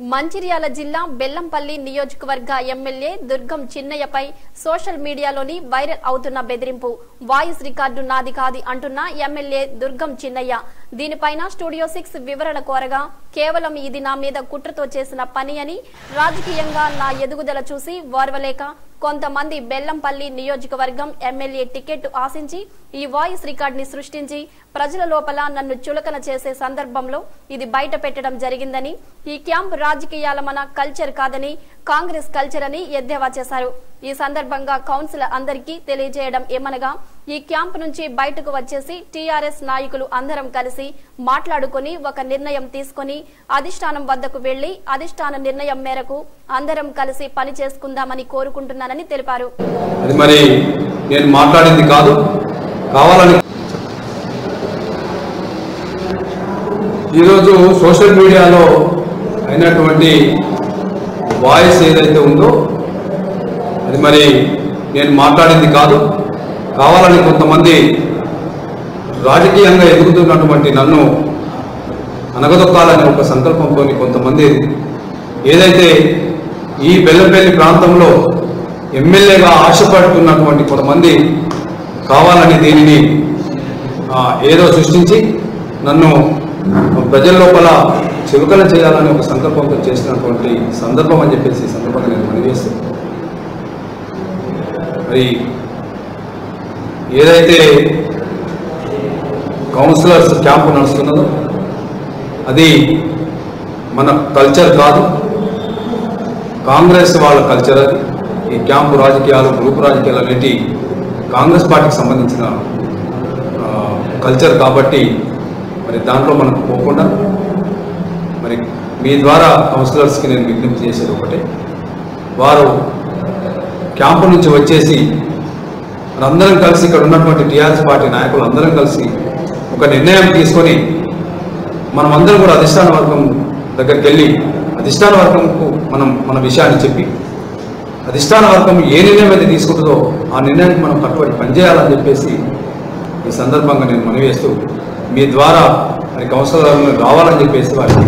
మంచిర్యాల జిల్లా బెల్లంపల్లి నియోజకవర్గ ఎమ్మెల్యే దుర్గం చిన్నయ్యపై సోషల్ మీడియాలోని వైరల్ అవుతున్న బెదిరింపు. వాయిస్ రికార్డు నాది కాది అంటున్న ఎమ్మెల్యే దుర్గం చిన్నయ్య. దీనిపైన స్టూడియో సిక్స్ వివరణ కోరగా కేవలం ఇది నా మీద కుట్రతో చేసిన పని అని రాజకీయంగా నా ఎదుగుదల చూసి ఓర్వలేక కొంతమంది బెల్లంపల్లి నియోజకవర్గం ఎమ్మెల్యే టికెట్ ఆశించి ఈ వాయిస్ రికార్డ్ని సృష్టించి ప్రజల లోపల నన్ను చులకన చేసే సందర్భంలో ఇది బయట పెట్టడం జరిగిందని ఈ క్యాంప్ రాజకీయాల మన కల్చర్ కాదని కాంగ్రెస్ కల్చర్ అని ఎద్దేవా చేశారు. ఈ సందర్భంగా కౌన్సిల్ అందరికీ తెలియజేయడం ఏమనగా ఈ క్యాంప్ నుంచి బయటకు వచ్చేసి టీఆర్ఎస్ నాయకులు అందరం కలిసి మాట్లాడుకొని ఒక నిర్ణయం తీసుకొని అధిష్టానం వద్దకు వెళ్ళి అధిష్టాన నిర్ణయం మేరకు అందరం కలిసి పని చేసుకుందామని కోరుకుంటున్నానని తెలిపారు. అది మరి నేను మాట్లాడింది కాదు. కావాలని ఈరోజు సోషల్ మీడియాలో అయినటువంటి వాయిస్ ఏదైతే ఉందో అది మరి నేను మాట్లాడింది కాదు. కావాలని కొంతమంది రాజకీయంగా ఎదుగుతున్నటువంటి నన్ను అనగదొక్కాలనే ఒక సంకల్పంతో కొంతమంది ఏదైతే ఈ బెల్లంపల్లి ప్రాంతంలో ఎమ్మెల్యేగా ఆశపడుతున్నటువంటి కొంతమంది కావాలని దీనిని ఏదో సృష్టించి నన్ను ప్రజల లోపల చిలుకలు చేయాలని ఒక సంకల్పంతో చేసినటువంటి సందర్భం అని చెప్పేసి సందర్భంగా నేను పనిచేస్తాను మరి ఏదైతే కౌన్సిలర్స్ క్యాంపు నడుస్తున్నదో అది మన కల్చర్ కాదు. కాంగ్రెస్ వాళ్ళ కల్చర్ అది. ఈ క్యాంపు రాజకీయాలు గ్రూప్ రాజకీయాలు అనేటి కాంగ్రెస్ పార్టీకి సంబంధించిన కల్చర్ కాబట్టి మరి దాంట్లో మనం పోకుండా మరి మీ ద్వారా కౌన్సిలర్స్కి నేను విజ్ఞప్తి చేసేది ఒకటే. వారు క్యాంపు నుంచి వచ్చేసి అందరం కలిసి ఇక్కడ ఉన్నటువంటి టీఆర్ఎస్ పార్టీ నాయకులు అందరం కలిసి ఒక నిర్ణయం తీసుకొని మనం అందరం కూడా అధిష్టాన వర్గం దగ్గరికి వెళ్ళి అధిష్టాన వర్గంకు మనం మన విషయాన్ని చెప్పి అధిష్టాన వర్గం ఏ నిర్ణయం అయితే తీసుకుంటుందో ఆ నిర్ణయానికి మనం కట్టుబడి పనిచేయాలని చెప్పేసి ఈ సందర్భంగా నేను మనవి చేస్తూ మీ ద్వారా మరి కౌన్సిలర్ రావాలని చెప్పేసి వారికి